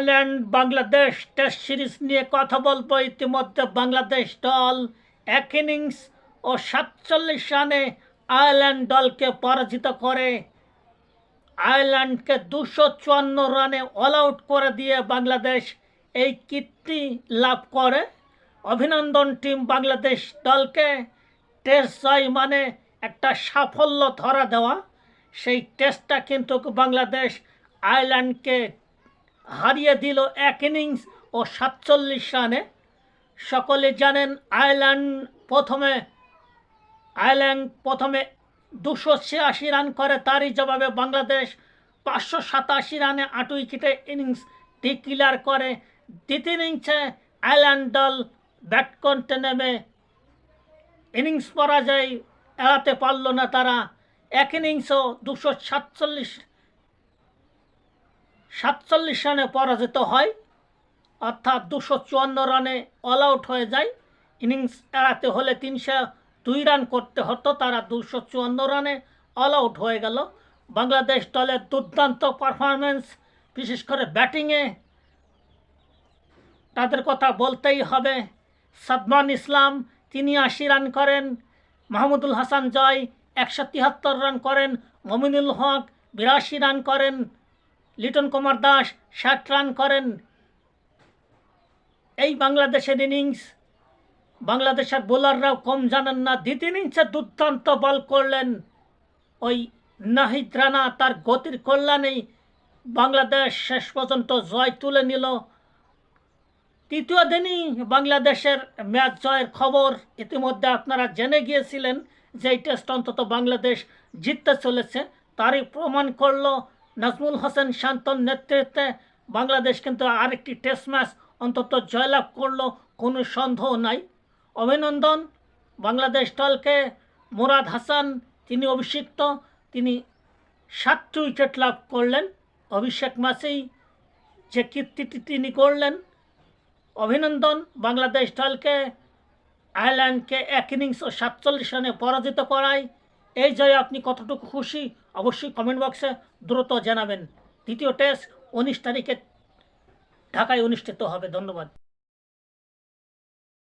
Ireland Bangladesh test series নিয়ে কথা বলব ইতিমধ্যে। বাংলাদেশ দল এক ইনিংস ও সাতচল্লিশ রানে আয়ারল্যান্ড দলকে পরাজিত করে। আয়ারল্যান্ডকে দুশো চুয়ান্ন রানে অল আউট করে দিয়ে বাংলাদেশ এই কীর্তি লাভ করে। অভিনন্দন টিম বাংলাদেশ দলকে টেস্ট জয় মানে একটা সাফল্য ধরা দেওয়া। সেই টেস্টটা কিন্তু বাংলাদেশ আয়ারল্যান্ডকে হারিয়ে দিল এক ইনিংস ও সাতচল্লিশ রানে। সকলে জানেন আয়ারল্যান্ড প্রথমে আয়ারল্যান্ড প্রথমে দুশো ছিয়াশি রান করে, তারই জবাবে বাংলাদেশ পাঁচশো সাতাশি রানে আট উইকেটে ইনিংস ডিক্লিয়ার করে। দ্বিতীয় ইনিংসে আয়ারল্যান্ড দল ব্যাট করতে নেমে ইনিংস পরাজয় এড়াতে পারল না তারা। এক ইনিংসও দুশো সাতচল্লিশ সাতচল্লিশ রানে পরাজিত হয়, অর্থাৎ দুশো চুয়ান্ন রানে অল আউট হয়ে যায়। ইনিংস এড়াতে হলে তিনশো দুই রান করতে হতো, তারা দুশো চুয়ান্ন রানে অল আউট হয়ে গেল। বাংলাদেশ দলের দুর্দান্ত পারফরমেন্স বিশেষ করে ব্যাটিংয়ে তাদের কথা বলতেই হবে, সাদমান ইসলাম, তিনি আশি রান করেন, মাহমুদুল হাসান জয় একশো তিয়াত্তর রান করেন, মমিনুল হক বিরাশি রান করেন লিটন কুমার দাস ষাট রান করেন। এই বাংলাদেশের ইনিংস, বাংলাদেশের বোলাররাও কম জানেন না। দ্বিতীয় ইনিংসে দুর্দান্ত বল করলেন ওই নাহিদ রানা। তার গতির কল্যাণেই বাংলাদেশ শেষ পর্যন্ত জয় তুলে নিল। তৃতীয় দিনই বাংলাদেশের ম্যাচ জয়ের খবর। ইতিমধ্যে আপনারা জেনে গিয়েছিলেন যে এই টেস্ট অন্তত বাংলাদেশ জিততে চলেছে। তারই প্রমাণ করল নাজমুল হোসেন শান্তর নেতৃত্বে বাংলাদেশ কিন্তু আরেকটি টেস্ট ম্যাচ অন্তত জয়লাভ করল, কোনো সন্দেহ নাই। অভিনন্দন, বাংলাদেশ দলকে মুরাদ হাসান, তিনি অভিষিক্ত, তিনি সাতটি উইকেট লাভ করলেন। অভিষেক ম্যাচেই যে কীর্তিটি তিনি করলেন। অভিনন্দন, বাংলাদেশ দলকে আয়ারল্যান্ডকে এক ইনিংস ও সাতচল্লিশ রানে পরাজিত করায়। এই জয়ে আপনি কতটুকু খুশি, অবশ্যই কমেন্ট বক্সে দ্রুত জানাবেন। দ্বিতীয় টেস্ট উনিশ তারিখে ঢাকায় অনুষ্ঠিত হবে। ধন্যবাদ।